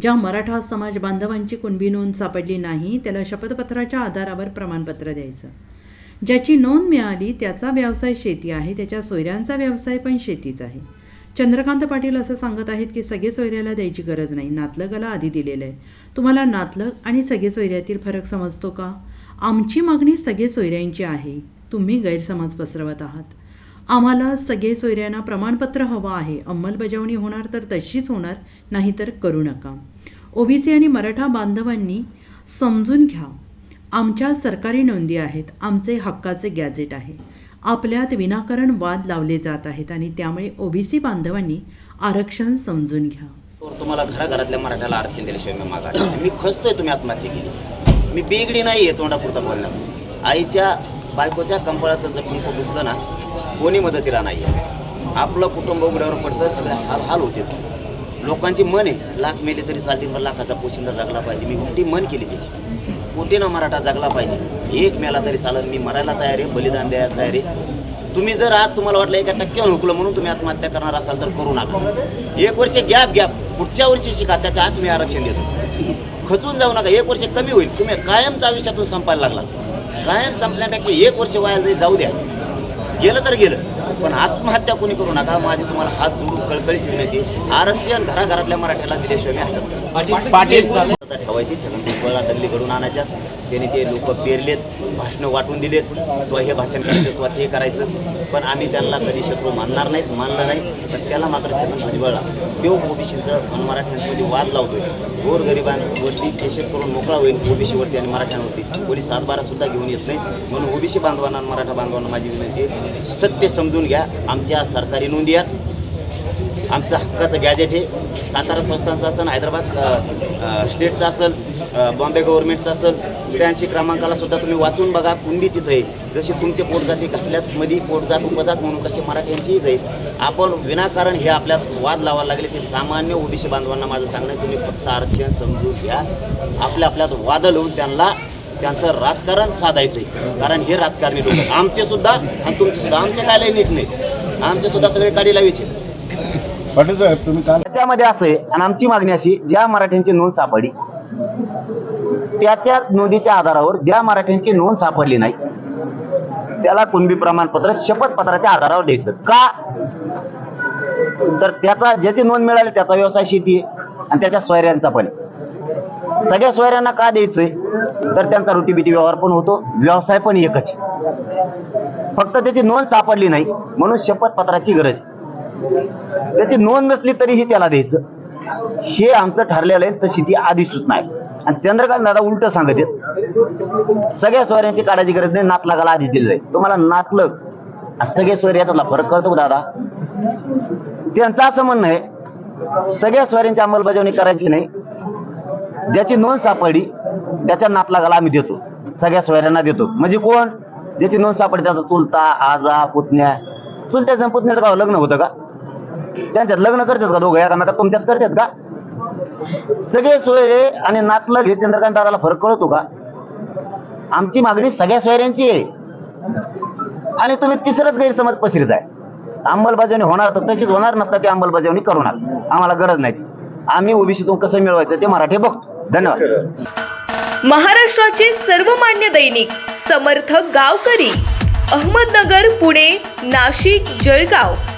ज्या मराठा समाज बांधवांची कुणबी नोंद सापडली नाही त्याला शपथपत्राच्या आधारावर प्रमाणपत्र द्यायचं. ज्याची नोंद मिळाली त्याचा व्यवसाय शेती आहे त्याच्या सोयऱ्यांचा व्यवसाय पण शेतीच आहे. चंद्रकांत पाटील असं सांगत आहेत की सगळे सोयऱ्याला द्यायची गरज नाही नातलगाला आधी दिलेलं आहे. तुम्हाला नातलग आणि सगळे सोयऱ्यातील फरक समजतो का? आमची मागणी सगळे सोयऱ्यांची आहे. तुम्ही गैरसमज पसरवत आहात. आम्हाला सगळे सोयऱ्यांना प्रमाणपत्र हवं आहे. अंमलबजावणी होणार तर तशीच होणार नाहीतर करू नका. ओबीसी आणि मराठा बांधवांनी समजून घ्या आमच्या सरकारी नोंदी आहेत आमचे हक्काचे गॅजेट आहे. आपल्यात विनाकारण वाद लावले जात आहेत आणि त्यामुळे ओबीसी बांधवांनी आरक्षण समजून घ्या. तुम्हाला घराघरातल्या मराठ्याला आरक्षण दिल्याशिवाय मी मागा मी खचतोय तुम्ही आत्महत्या केली. मी बेगडी नाही आहे तोंडापुरता बोलणार आईच्या बायकोच्या कंपळाचं जर कुंकू घुसलं ना कोणी मदतीला नाही आहे आपलं कुटुंब उघड्यावर पडतं सगळ्या हाल हाल होते लोकांची मन आहे लाख मेले तरी चालतील पण लाखाचा पोशिंदा जगला पाहिजे. मी मोठी मन केली त्याची. कोटीनं मराठा जगला पाहिजे. एक मेला तरी चालत मी मरायला तयार आहे बलिदान द्यायला तयार आहे. तुम्ही जर आज तुम्हाला वाटलं एका टक्क्यावर हुकलं म्हणून तुम्ही आत्महत्या करणार असाल तर करू नका. एक वर्ष गॅप गॅप. पुढच्या वर्षी शिका त्याच्या आत तुम्ही आरक्षण देतो. खचून जाऊ नका. एक वर्ष कमी होईल. तुम्ही कायमच्या आयुष्यातून संपायला लागला कायम संपल्यापेक्षा एक वर्ष वाया जाऊ द्या. गेलं तर गेलं. पण आत्महत्या कोणी करू नका. माझी तुम्हाला हात जोडून कळकळीत विनंती. आरक्षण घराघरातल्या मराठ्याला दिल्याशिवाय मी पाटील आता ठेवायची छगन भुजबळला दल्ली घडून आणायच्या. त्याने ते लोक पेरलेत भाषणं वाटून दिलेत. किंवा हे भाषण करायचं किंवा ते करायचं. पण आम्ही त्यांना कधी शत्रू मानणार नाहीत मानलं नाही. तर त्याला मात्र छगन भुजबळला तो ओबीसीचं मराठ्यांमध्ये वाद लावतोय. गोरगरिबांवरती केसेस करून मोकळा होईल ओबीसीवरती आणि मराठ्यांवरती. पोलीस सातबारा सुद्धा घेऊन येत नाही म्हणून ओबीसी बांधवांना आणि मराठा बांधवांना माझी विनंती आहे सत्य समजून घ्या. आमच्या सरकारी नोंदी आहेत. आमचं हक्काचं गॅजेट आहे. सातारा संस्थांचं असेल हैदराबाद स्टेटचा स्टेटचं असेल बॉम्बे गव्हर्नमेंटचं असेल त्र्याऐंशी क्रमांकाला सुद्धा तुम्ही वाचून बघा कुंडी तिथं आहे जशी तुमचे पोटजाती घातल्यात मध्ये पोटजात उपजात म्हणून कसे मराठ्यांचीही जाईल. आपण विनाकारण हे आपल्यात वाद लावायला लागले ते सामान्य ओबीसी बांधवांना माझं सांगणं तुम्ही फक्त आरक्षण समजून घ्या. आपल्या आपल्यात वाद लावून त्यांना त्यांचं राजकारण साधायचं आहे कारण हे राजकारणी लोक आमचे सुद्धा आणि तुमचे सुद्धा आमचे काय लय नीट नाही. आमचे सुद्धा सगळे काढी लावायचे पाटील साहेब तुम्ही काल त्याच्यामध्ये असं आहे आणि आमची मागणी अशी ज्या मराठ्यांची नोंद सापडली त्याच्या नोंदीच्या आधारावर ज्या मराठ्यांची नोंद सापडली नाही त्याला कुणबी प्रमाणपत्र शपथपत्राच्या आधारावर द्यायचं. का? तर त्याचा ज्याची नोंद मिळाली त्याचा व्यवसाय शेती आहे आणि त्याच्या सोयऱ्यांचा पण सगळ्या सोयऱ्यांना का द्यायचंय? तर त्यांचा रोटीबिटी व्यवहार पण होतो व्यवसाय पण एकच आहे. फक्त त्याची नोंद सापडली नाही म्हणून शपथपत्राची गरज आहे. त्याची नोंद नसली तरीही त्याला द्यायचं. हे आमचं ठरलेलं आहे तशी ती अधिसूचना आहे. आणि चंद्रकांत दादा उलट सांगत आहेत सगळ्या सोयऱ्यांची काढायची गरज नाही नातलगाला आधी दिलं जाईल तुम्हाला नातलग सगळे सोयरे याच्यातला फरक कळतो का दादा? त्यांचं असं म्हणणं आहे सगळ्या सोयऱ्यांची अंमलबजावणी करायची नाही. ज्याची नोंद सापडली त्याच्या नातलागाला आम्ही देतो. सगळ्या सोयऱ्यांना देतो. म्हणजे कोण? ज्याची नोंद सापडली त्याचा चुलता आजा पुतण्या. चुलत्याचं पुतण्याचं गाव हो, लग्न होतं का? त्यांच्यात लग्न करतात का दोघं एकामेका तुमच्यात करतात का? सगळे सोयरे आणि नातलग हे चंद्रकांत दादाला फरक कळतो का? आमची मागणी सगळ्या सोयऱ्यांची आहे. आणि तुम्ही तिसरंच गैरसमज पसरीत आहे. अंमलबजावणी होणार तर तशीच होणार नसता ती अंमलबजावणी करू आम्हाला गरज नाही आम्ही ओबीसीतून कसं मिळवायचं ते मराठी बघतो. धन्यवाद. महाराष्ट्राचे सर्वमान्य दैनिक समर्थक गावकरी अहमदनगर पुणे नाशिक जळगाव.